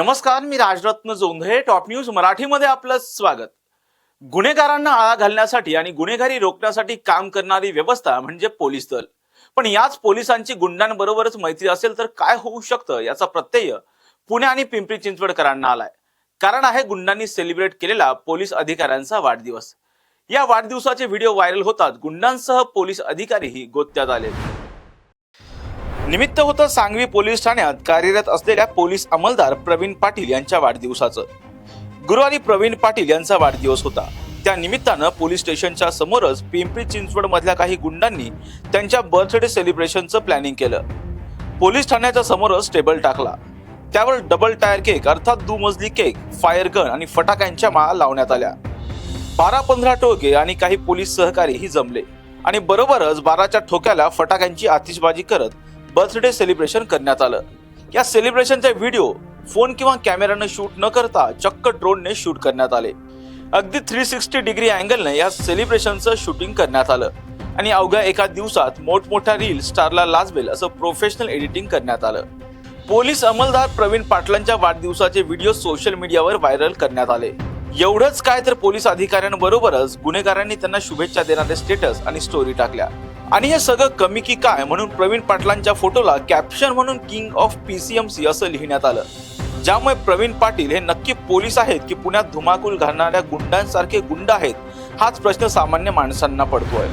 नमस्कार मी Rajratna Jondhale top news मराठीमध्ये आपलं स्वागत. गुन्हेगारांना आळा घालण्यासाठी आणि गुन्हेगारी रोखण्यासाठी काम करणारी व्यवस्था म्हणजे पोलीस दल. पण याच पोलिसांची गुंडांबरोबरच मैत्री असेल तर काय होऊ शकतं याचा प्रत्यय पुणे आणि पिंपरी चिंचवडकरांना आलाय. कारण आहे गुंडांनी सेलिब्रेट केलेला पोलीस अधिकाऱ्यांचा वाढदिवस. या वाढदिवसाचे व्हिडिओ व्हायरल होतात. गुंडांसह पोलीस अधिकारीही गोत्यात आले निमित्त होतं सांगवी पोलीस ठाण्यात कार्यरत असलेल्या पोलीस अंमलदार प्रवीण पाटील यांच्या वाढदिवसाचं. गुरुवारी प्रवीण पाटील यांचा वाढदिवस होता. त्या निमित्तानं पोलीस स्टेशनच्या समोरच पिंपरी चिंचवड मधल्या काही गुंडांनी त्यांच्या बर्थडे सेलिब्रेशनचं प्लॅनिंग केलं. पोलीस ठाण्याच्या समोरच टेबल टाकला. त्यावर डबल टायर केक अर्थात दुमजली केक फायर गन आणि फटाक्यांच्या माळा लावण्यात आल्या. बारा पंधरा टोके आणि काही पोलीस सहकारीही जमले. आणि बरोबरच बाराच्या ठोक्याला फटाक्यांची आतिषबाजी करत बर्थडे सेलिब्रेशन करण्यात आलं. या सेलिब्रेशनचे व्हिडिओ फोन किंवा कॅमेऱ्यानं शूट न करता चक्क ड्रोनने शूट करण्यात आले. अगदी थ्री सिक्स्टी डिग्री अँगलने या सेलिब्रेशनचं शूटिंग करण्यात आलं. आणि अवघ्या एका दिवसात मोठमोठ्या रील स्टारला लाजवेल असं प्रोफेशनल एडिटिंग करण्यात आलं. पोलीस अंमलदार प्रवीण पाटलांच्या वाढदिवसाचे व्हिडिओ सोशल मीडियावर व्हायरल करण्यात आले. एवढंच काय तर पोलीस अधिकाऱ्यांबरोबरच गुन्हेगारांनी त्यांना शुभेच्छा देणारे स्टेटस आणि स्टोरी टाकल्या. आणि हे सगळं कमी की काय म्हणून प्रवीण पाटलांच्या फोटोला कॅप्शन म्हणून किंग ऑफ पीसीएमसी असं लिहिण्यात आलं. ज्यामुळे प्रवीण पाटील हे नक्की पोलीस आहेत की पुण्यात धुमाकूल घालणाऱ्या गुंडांसारखे गुंड आहेत हाच प्रश्न सामान्य माणसांना पडतोय.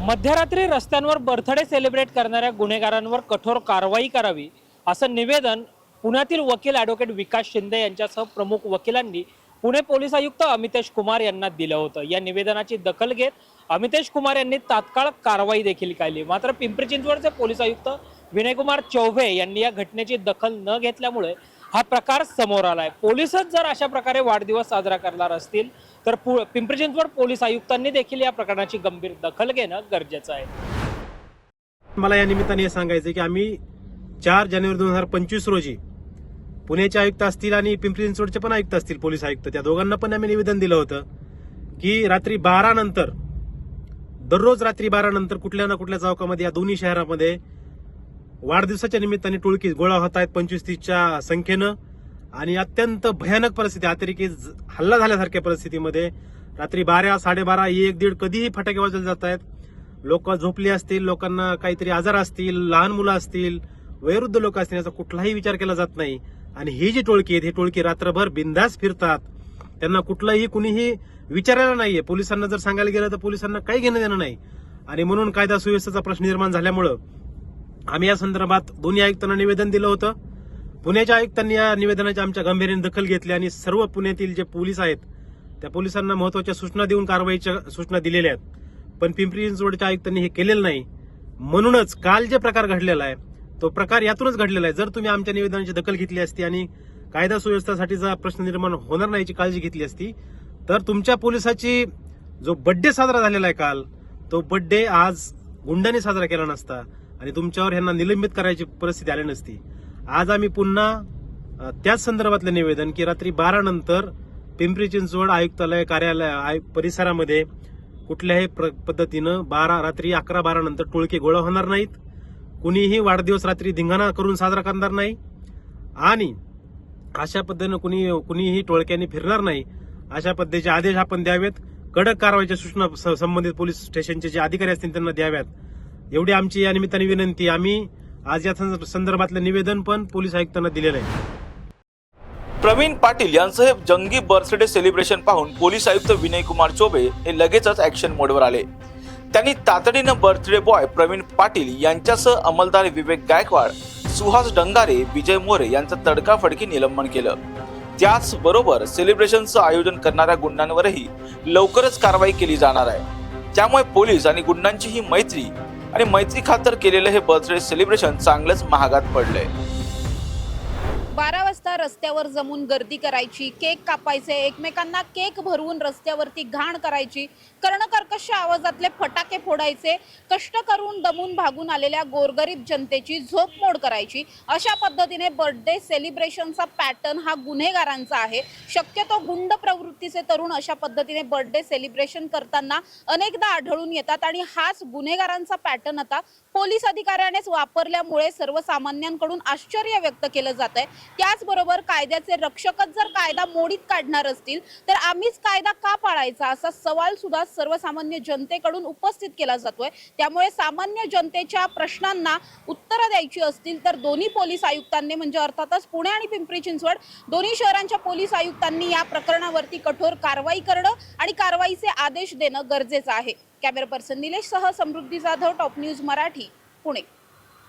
मध्यरात्री रस्त्यांवर बर्थडे सेलिब्रेट करणाऱ्या गुन्हेगारांवर कठोर कारवाई करावी असं निवेदन पुण्यातील वकील ॲडव्होकेट विकास शिंदे यांच्यासह प्रमुख वकिलांनी पुणे पोलीस आयुक्त अमितेश कुमार यांना दिलं होतं. या निवेदनाची दखल घेत अमितेश कुमार यांनी तात्काळ कारवाई देखील केली. मात्र पिंपरी चिंचवडचे पोलीस आयुक्त विनयकुमार चौभे यांनी या घटनेची दखल न घेतल्यामुळे हा प्रकार समोर आलाय. पोलीसच जर अशा प्रकारे वाढदिवस साजरा करणार असतील तर पु- पिंपरी चिंचवड पोलीस आयुक्तांनी देखील या प्रकरणाची गंभीर दखल घेणं गरजेचं आहे. मला या निमित्ताने हे सांगायचं की आम्ही चार जानेवारी दोन हजार पंचवीस रोजी पुण्याचे आयुक्त असतील आणि पिंपरी चिंचवडचे पण आयुक्त असतील पोलीस आयुक्त. त्या दोघांना पण आम्ही निवेदन दिलं होतं की रात्री बारा नंतर दररोज रात्री बारा नंतर कुठल्या ना कुठल्या चौकामध्ये या दोन्ही शहरामध्ये वाढदिवसाच्या निमित्ताने टोळकी गोळा होत आहेत पंचवीस तीसच्या संख्येनं. आणि अत्यंत भयानक परिस्थिती अतिरेकी हल्ला झाल्यासारख्या परिस्थितीमध्ये रात्री बारा साडेबारा एक दीड कधीही फटाके वाजवले जात आहेत. लोक झोपली असतील लोकांना काहीतरी आजार असतील लहान मुलं असतील वयोवृद्ध लोक असतील याचा कुठलाही विचार केला जात नाही. आणि ही जी टोळकी आहेत ही टोळकी रात्रभर बिंदास फिरतात. त्यांना कुठलाही कुणीही विचारायला नाहीये. पोलिसांना जर सांगायला गेलं तर पोलिसांना काही घेणं देणं नाही. आणि म्हणून कायदा सुव्यवस्थेचा प्रश्न निर्माण झाल्यामुळं आम्ही या संदर्भात दोन्ही आयुक्तांना निवेदन दिलं होतं. पुण्याच्या आयुक्तांनी या निवेदनाची आमच्या गांभीर्याने दखल घेतली आणि सर्व पुण्यातील जे पोलीस आहेत त्या पोलिसांना महत्त्वाच्या सूचना देऊन कारवाईच्या सूचना दिलेल्या आहेत. पण पिंपरी चिंचवडच्या आयुक्तांनी हे केलेलं नाही. म्हणूनच काल जे प्रकार घडलेला आहे तो प्रकार यातूनच घडलेला आहे. जर तुम्ही आमच्या निवेदनाची दखल घेतली असती आणि कायदा सुव्यवस्थेसाठीचा प्रश्न निर्माण होणार नाही याची काळजी घेतली असती तर तुमच्या पोलिसाची जो बड्डे साजरा झालेला आहे काल तो बड्डे आज गुंडांनी साजरा केला नसता आणि तुमच्यावर यांना निलंबित करायची परिस्थिती आली नसती. आज आम्ही पुन्हा त्याच संदर्भातलं निवेदन की रात्री बारा नंतर पिंपरी चिंचवड आयुक्तालय कार्यालय आयु- परिसरामध्ये कुठल्याही प्र- पद्धतीनं बारा रात्री अकरा बारा नंतर टोळके गोळा होणार नाहीत. कुणीही वाढदिवस रात्री धिंगाणा करून साजरा करणार नाही. आणि अशा पद्धतीनं कुणी कुणीही टोळक्यांनी फिरणार नाही. अशा पद्धतीचे आदेश आपण द्यावेत. कडक कारवाईच्या सूचना संबंधित पोलीस स्टेशनचे जे अधिकारी असतील त्यांना द्याव्यात. एवढी आमची या निमित्ताने विनंती. आम्ही आज या संदर्भ- संदर्भातलं निवेदन पण पोलीस आयुक्तांना दिलेलं आहे. प्रवीण पाटील यांचं हे जंगी बर्थडे सेलिब्रेशन पाहून पोलीस आयुक्त विनय कुमार चोबे हे लगेचच ऍक्शन मोडवर आले. त्यांनी तातडीनं बर्थडे बॉय प्रवीण पाटील यांच्यासह अंमलदार विवेक गायकवाड सुहास डंगारे विजय मोरे यांचं तडकाफडकी निलंबन केलं. त्याचबरोबर सेलिब्रेशनचं आयोजन करणाऱ्या गुंडांवरही लवकरच कारवाई केली जाणार आहे. त्यामुळे पोलीस आणि गुंडांची ही मैत्री आणि मैत्री खातर केलेलं हे बर्थडे सेलिब्रेशन चांगलंच महागात पडलंय. बारा वाजता रस्त्यावर जमून गर्दी करायची केक कापायचे एकमेकांना केक भरवून रस्त्यावरती घाण करायची कर्णकर्कश आवाजातले फटाके फोडायचे कष्ट करून दमून भागून आलेल्या गोरगरीब जनतेची झोपमोड करायची. अशा पद्धतीने बर्थडे सेलिब्रेशनचा पॅटर्न हा गुन्हेगारांचा आहे. शक्यतो गुंड प्रवृत्तीचे तरुण अशा पद्धतीने बर्थडे सेलिब्रेशन करताना अनेकदा आढळून येतात आणि हाच गुन्हेगारांचा पॅटर्न आता पोलीस अधिकाऱ्यानेच वापरल्यामुळे सर्वसामान्यांकडून आश्चर्य व्यक्त केलं जात आहे त्याचबरोबर कायद्याचे रक्षकच जर कायदा मोडीत काढणार असतील तर आम्हीच कायदा का पाळायचा असा सवाल सुद्धा सर्वसामान्य जनतेकडून उपस्थित केला जातोय. त्यामुळे सामान्य जनतेच्या प्रश्नांना उत्तरं द्यायची असतील तर दोन्ही पोलीस आयुक्तांनी म्हणजे अर्थातच पुणे आणि पिंपरी चिंचवड दोन्ही शहरांच्या पोलीस आयुक्तांनी या प्रकरणावरती कठोर कारवाई करणं आणि कारवाईचे आदेश देणं गरजेचं आहे. कॅमेरा पर्सन निलेश सह समृद्धी जाधव टॉप न्यूज मराठी पुणे.